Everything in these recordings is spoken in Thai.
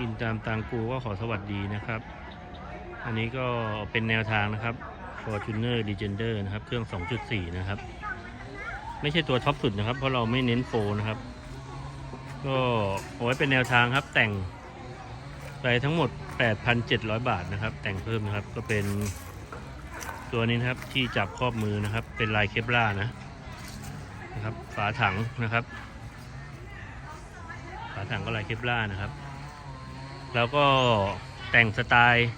กินตามตังกูก็ขอสวัสดีนะครับ อันนี้ก็เป็นแนวทางนะครับ Fortuner Legender นะครับ เครื่อง 2.4 นะครับ ไม่ใช่ตัวท็อปสุดนะครับ เพราะเราไม่เน้นโฟนะครับ ก็เอาไว้เป็นแนวทางครับ แต่งไปทั้งหมด 8,700 บาทนะครับ แต่งเพิ่มนะครับ ก็เป็นตัวนี้นะครับที่จับครอบมือนะครับ เป็นลายเคปล่านะนะครับ ฝาถังนะครับ ฝาถังก็ลายเคปล่านะครับ แล้วก็แต่งสไตล์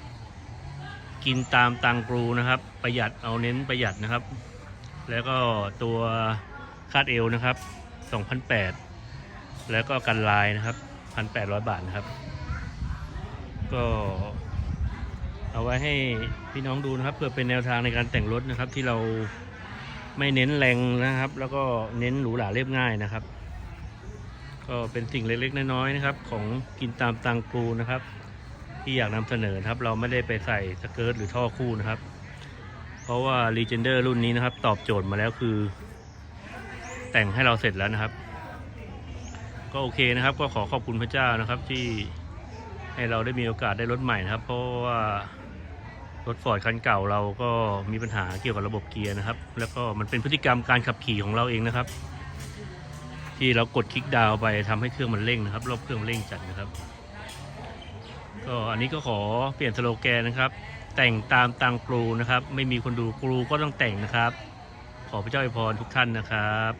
กินตามตังกรูนะครับ ประหยัดเอาเน้นประหยัดนะครับ แล้วก็ตัวคาดเอวนะครับ2,008แล้วก็กันลายนะครับ 1,800 บาทนะครับ ก็เอาไว้ให้พี่น้องดูนะครับเพื่อเป็นแนวทางในการแต่งรถนะครับที่เราไม่เน้นแรงนะครับ แล้วก็เน้นหรูหราเรียบง่ายนะครับ ก็เป็นสิ่งเล็กๆน้อยๆนะครับ ของกินตามตังกรูนะครับ ที่อยากนำเสนอครับ เราไม่ได้ไปใส่สเกิร์ตหรือท่อคู่นะครับ เพราะว่า Legender รุ่นนี้นะครับ ตอบโจทย์มาแล้วคือ แต่งให้เราเสร็จแล้วนะครับ ก็โอเคนะครับ ก็ขอขอบคุณพระเจ้านะครับที่ให้เราได้มีโอกาสได้รถใหม่นะครับ เพราะว่ารถฟอร์ดคันเก่าเราก็มีปัญหาเกี่ยวกับระบบเกียร์นะครับ แล้วก็มันเป็นพฤติกรรมการขับขี่ของเราเองนะครับ ที่เรากดคลิกดาวไปทำให้เครื่องมันเร่งนะครับรอบเครื่องเร่งจัดนะครับ ก็อันนี้ก็ขอเปลี่ยนสโลแกนนะครับ แต่งตามตังกรูนะครับ ไม่มีคนดูกรูก็ต้องแต่งนะครับ ขอพระเจ้าอวยพรทุกท่านนะครับ